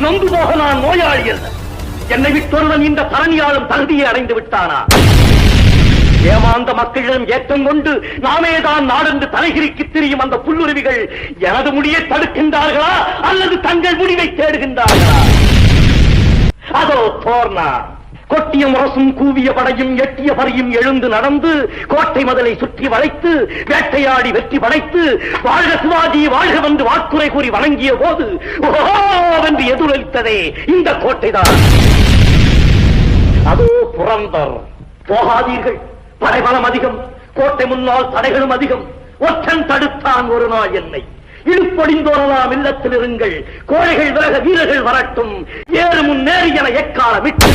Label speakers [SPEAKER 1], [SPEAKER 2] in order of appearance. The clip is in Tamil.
[SPEAKER 1] நொந்து போக நான் நோயாளி அல்ல. என்னை விட்டொருவன் இந்த தரணியாளும் தகுதியை அடைந்து விட்டானா? ஏமாந்த மக்களிடம் ஏற்றம் கொண்டு நாமே தான் நாடென்று தலைகிரிக்கு திரியும் அந்த புல்லுருவிகள் எனது முடியை தடுக்கின்றார்களா அல்லது தங்கள் முடிவை தேடுகின்றார்களா? அதோ போர்னா. கொட்டிய முரசும் கூவிய படையும் எட்டிய பறியும் எழுந்து நடந்து கோட்டை மதலை சுற்றி வளைத்து வேட்டையாடி வெற்றி படைத்து வாழ்க சிவாஜி வாழ்க வந்து வாக்குறை கூறி வணங்கிய போது என்று எதிரொலித்ததே இந்த கோட்டைதான். அதோ புறந்தர் போகாதீர்கள். படைபலம் அதிகம். கோட்டை முன்னால் தடைகளும் அதிகம். ஒற்றன் தடுத்தான் ஒரு நாள் என்னை. இழுப்பொடிந்தோரலாம் இல்லத்தில் இருங்கள். கோழைகள் விலக வீரர்கள் வரட்டும். ஏறு முன்னேறி என எக்கால விட்டு